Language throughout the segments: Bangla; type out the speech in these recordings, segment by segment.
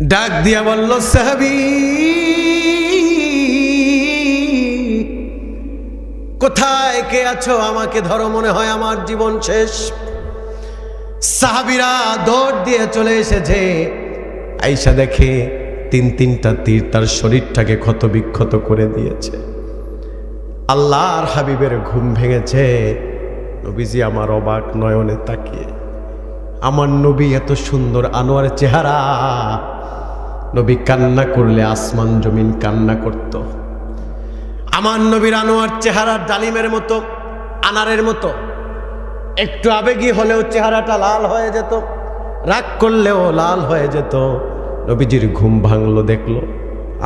ডাক দিয়া বলল, সাহাবি, কোথায় কে আছো? আমাকে ধরো, মনে হয় আমার জীবন শেষ। সাহাবিরা দৌড় দিয়ে চলে এসেছে। আইসা দেখে তিন তিনটা তীর তার শরীরটাকে ক্ষত বিক্ষত করে দিয়েছে। আল্লাহর হাবিবের ঘুম ভেঙেছে। নবীজি আমার অবাক নয়নে তাকিয়ে, আমার নবী এত সুন্দর আনোয়ার চেহারা নবী কান্না করলে আসমান জমিন কান্না করত। আমার নবীর আনোয়ার চেহারা ডালিমের মতো, আনারের মতো। একটু আবেগী হলেও চেহারাটা লাল হয়ে যেত, রাগ করলেও লাল হয়ে যেত। নবীজির ঘুম ভাঙলো, দেখল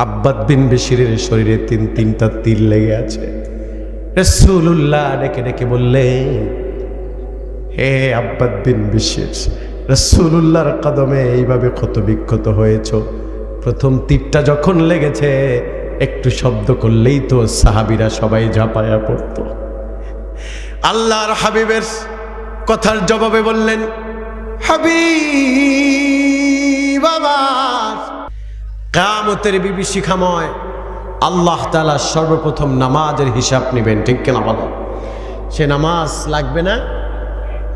আব্বাদ বিন বেশিরের শরীরে তিন, তিনটা তিল লেগে আছে। রসুল্লাহ ডেকে ডেকে বললেন হে আব্বাদ বিন বিশেষ রসুল্লাহর কদমে এইভাবে ক্ষত বিক্ষত হয়েছ প্রথম তীরটা যখন লেগেছে, একটু শব্দ করলেই তো সাহাবিরা সবাই ঝাঁপায়া পড়তো। আল্লাহর হাবিবের কথার জবাবে বললেন হাবি বাবা কামতের বিভীষিকাময় আল্লাহ তালা সর্বপ্রথম নামাজের হিসাব নেবেন। ঠিক কেনা বলো? সে নামাজ লাগবে না?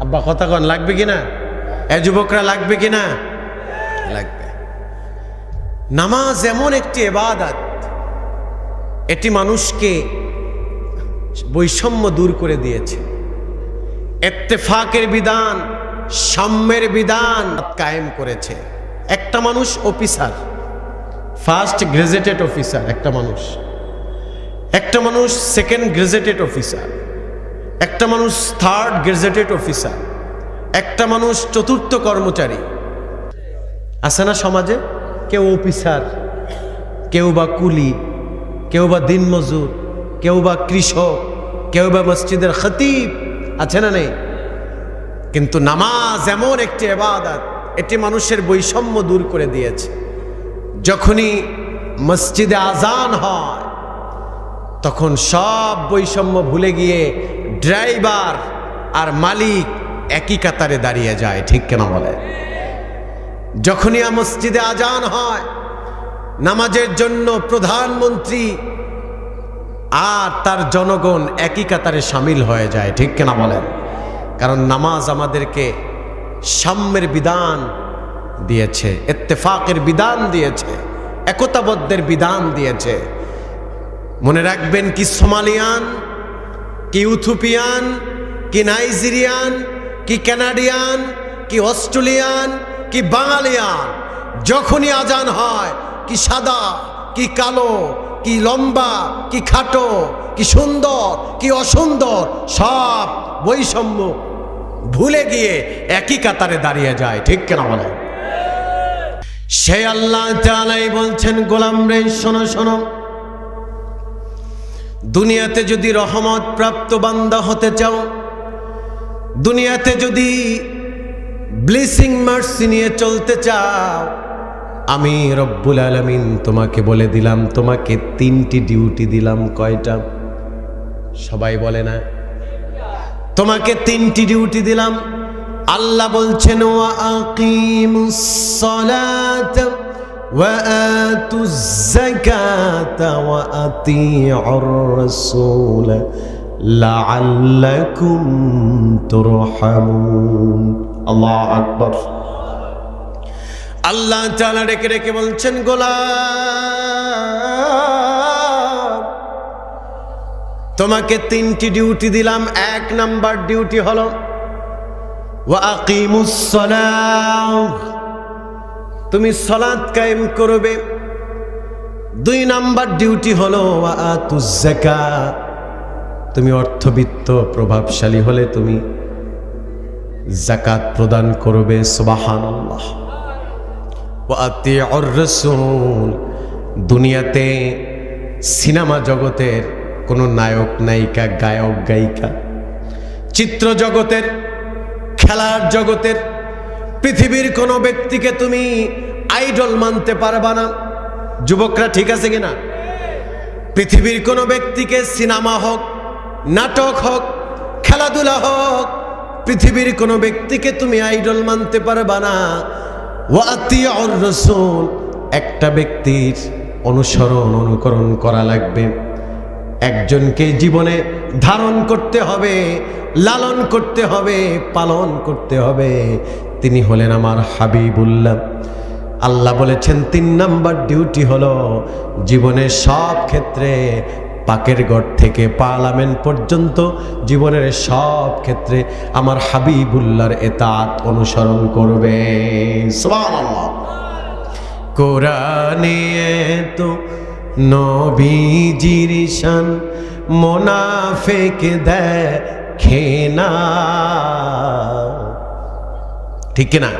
আব্বা, কথা কন, লাগবে কিনা? এ যুবকরা লাগবে কিনা? লাগবে। নামাজ এমন একটি এবাদাত, এটি মানুষকে বৈষম্য দূর করে দিয়েছে। এত্তেফাকের বিধান, সাম্যের বিধান কায়েম করেছে। একটা মানুষ অফিসার, ফার্স্ট গ্রেজুয়েটেড অফিসার একটা মানুষ। একটা মানুষ সেকেন্ড গ্রেজুয়েটেড অফিসার। একটা মানুষ থার্ড গ্রেজুয়েটেড অফিসার। একটা মানুষ চতুর্থ কর্মচারী। আছে না সমাজে? কেউ অফিসার, কেউ বা কুলি, কেউ বা দিনমজুর কেউ বা কৃষক, কেউ বা মসজিদের খতিব, আছে না নেই? কিন্তু নামাজ এমন একটি এবাদত এটি মানুষের বৈষম্য দূর করে দিয়েছে। যখনই মসজিদে আজান হয়, তখন সব বৈষম্য ভুলে গিয়ে ড্রাইভার আর মালিক একই কাতারে দাঁড়িয়ে যায়, ঠিক কেন বলে? যখনই মসজিদে আজান হয়, নামাজের জন্য প্রধানমন্ত্রী আর তার জনগণ একই কাতারে সামিল হয়ে যায়, ঠিক কেনা বলেন? কারণ নামাজ আমাদেরকে সাম্যের বিধান দিয়েছে এত্তেফাকের বিধান দিয়েছে, একতাবদ্ধের বিধান দিয়েছে। মনে রাখবেন কি সোমালিয়ান, কি ইউথোপিয়ান, কি নাইজেরিয়ান, কি কানাডিয়ান, কি অস্ট্রেলিয়ান কি বাঙালিয়ান? যখনই আজান হয়, কি সাদা, কি কালো, কি লম্বা, কি খাটো, কি সুন্দর, কি অসুন্দর, সব বৈষম্য ভুলে গিয়ে একই কাতারে দাঁড়িয়ে যায়, ঠিক কেনা বলে সে আল্লাহ তালাই বলছেন, গোলাম রে, শোনো শোনো। দুনিয়াতে যদি রহমত প্রাপ্ত বান্দা হতে চাও, দুনিয়াতে যদি ব্লিসিং মার্সি নিয়ে চলতে চাও। আমি রব্বুল আলমিন তোমাকে বলে দিলাম, তোমাকে তিনটি ডিউটি দিলাম, কয়টা? সবাই বলে না। তোমাকে তিনটি ডিউটি দিলাম। আল্লাহ বলছেন, ওয়া ওয়া আতুজ ওয়া আল্লাহু আকবার। আল্লাহ তাআলা রেখে রেখে বলছেন, গোলাম, তোমাকে তিনটি ডিউটি দিলাম। এক নাম্বার ডিউটি হলো তুমি সলাৎ কায়েম করবে। দুই নাম্বার ডিউটি হলো ওয়াতুজ যাকাত তুমি অর্থবিত্ত, প্রভাবশালী হলে তুমি জাকাত প্রদান করবে ওয়াতিউর দুনিয়াতে সিনেমা জগতের কোনো নায়ক, নায়িকা, গায়ক, গায়িকা, চিত্র জগতের, খেলার জগতের, পৃথিবীর কোনো ব্যক্তিকে তুমি আইডল মানতে পারবা না। যুবকরা ঠিক আছে কিনা? পৃথিবীর কোনো ব্যক্তিকে সিনেমা হোক নাটক হোক, খেলাধুলা হোক, পৃথিবীর কোনো ব্যক্তিকে তুমি আইডল মানতে পারবা না। রসুল, একটা ব্যক্তির অনুসরণ, অনুকরণ করা লাগবে। একজনকে জীবনে ধারণ করতে হবে, লালন করতে হবে, পালন করতে হবে। তিনি হলেন আমার হাবিবুল্লাহ। আল্লাহ বলেছেন, তিন নাম্বার ডিউটি হলো জীবনের সব ক্ষেত্রে পাকের গড় থেকে পার্লামেন্ট পর্যন্ত জীবনের সব ক্ষেত্রে আমার হাবিবুল্লাহর এতাত অনুসরণ করবে। কোরআনে তো নবীজির শান মোনাফেক দেখে না। ঠিক না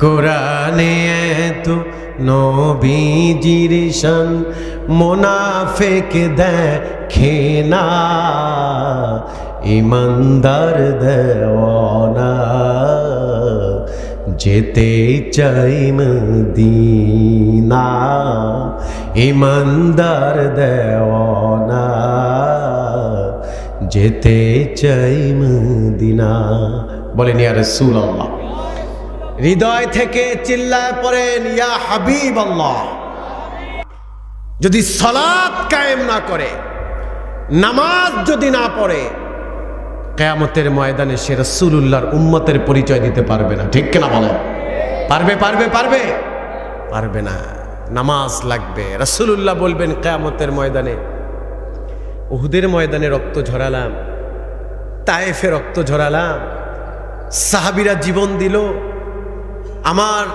কোরআনে তো নবীজির শান মোনাফেক দেখে না। ইমানদার দেওয়ানা, যেতে চাই মদিনা। ইমানদার দেওয়ানা, যেতে চাই মদিনা। বলেন, ইয়া রাসূলুল্লাহ। হৃদয় থেকে চিল্লায় পড়েন ইয়া হাবিব আল্লাহ যদি সলাৎ কায়েম না করে, নামাজ যদি না পড়ে, কেয়ামতের ময়দানে সে রসুল্লাহর উম্মতের পরিচয় দিতে পারবে না। ঠিক কিনা বলো? পারবে পারবে পারবে? পারবে না। নামাজ লাগবে। রসুল্লাহ বলবেন, কেয়ামতের ময়দানে, উহুদের ময়দানে রক্ত ঝরালাম, তায়েফে রক্ত ঝরালাম, সাহাবিরা জীবন দিল আমার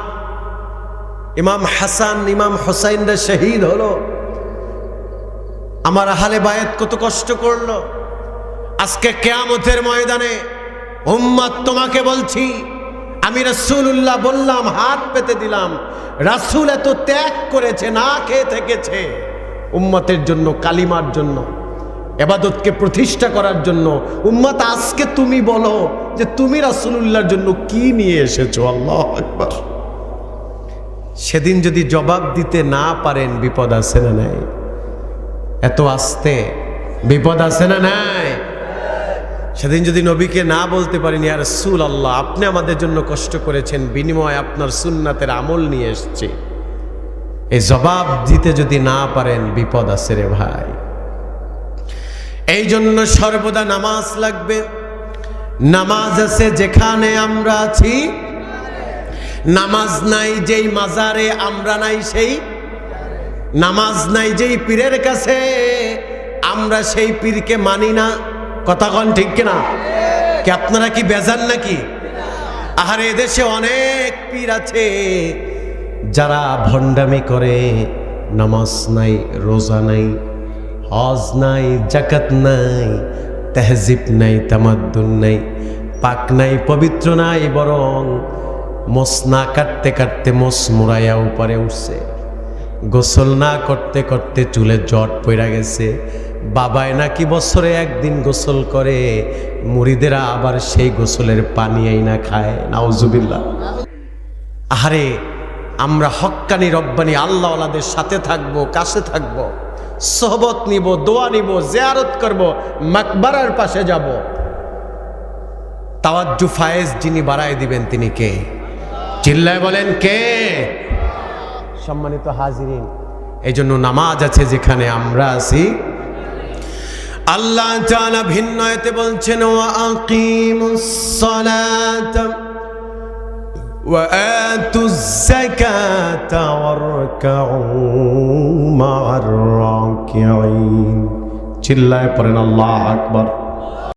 ইমাম হাসান, ইমাম হোসাইনরা শহীদ হলো। আমার আহালে বায়াত কত কষ্ট করল। আজকে কেয়ামতের ময়দানে উম্মাদ তোমাকে বলছি, আমি রাসূলুল্লাহ বললাম, হাত পেতে দিলাম। রাসূল এত ত্যাগ করেছে, না খেয়ে থেকেছে। উম্মতের জন্য, কালিমার জন্য। এবাদতকে প্রতিষ্ঠা করার জন্য। উম্মাত, আজকে তুমি বলো যে তুমি রাসূলুল্লাহর জন্য কি নিয়ে এসেছ? আল্লাহ আকবার। সেদিন যদি জবাব দিতে না পারেন, বিপদ আছে না নাই? এত আস্তে বিপদ আছে না নাই? সেদিন যদি নবীকে না বলতে পারেন ইয়ার সুল আল্লাহ আপনি আমাদের জন্য কষ্ট করেছেন, বিনিময় আপনার সুন্নাতের আমল নিয়ে এসছে। এই জবাব দিতে যদি না পারেন, বিপদ আছে রে ভাই। এই জন্য সর্বদা নামাজ লাগবে। নামাজ আছে যেখানে আমরা আছি। নামাজ নাই যেই মাজারে, আমরা নাই সেই। নামাজ নাই যেই পীরের কাছে, আমরা সেই পীরকে মানি না। কথা কন ঠিক কিনা? কি আপনারা কি বেজান নাকি? আহারে, এদেশে অনেক পীর আছে, যারা ভণ্ডামি করে। নামাজ নাই, রোজা নাই হজ নাই, জাকাত নাই, তেহজিব নাই, তামাদ্দুন নাই, পাক নাই, পবিত্র নাই, বরং মোস না কাটতে কাটতে মোস মোড়াইয়া উপরে উঠছে। গোসল না করতে করতে চুলে জট পড়া গেছে। বাবায় নাকি বছরে একদিন গোসল করে, মুড়িদেরা আবার সেই গোসলের পানি না খায় নাউজুবিল্লা আহারে, আমরা হক্কানি রব্বানি আল্লাহওয়ালাদের সাথে থাকব, কাছে থাকব। সোহবত নিব, দোয়া নিব, জিয়ারত করব, মাকবারার পাশে যাব। তাওয়াজ্জু ফায়েজ যিনি বাড়ায় দিবেন তিনি কে? চিল্লায় বলেন কে? সম্মানিত হাজিরিন এই জন্য নামাজ আছে যেখানে আমরা আছি। আল্লাহ ভিন্ন এতে বলছেন আতুজ যাকাত ওয়ারকাউ মা'আর রাকিঈন চিল্লায় পড়েন আল্লাহ আকবার।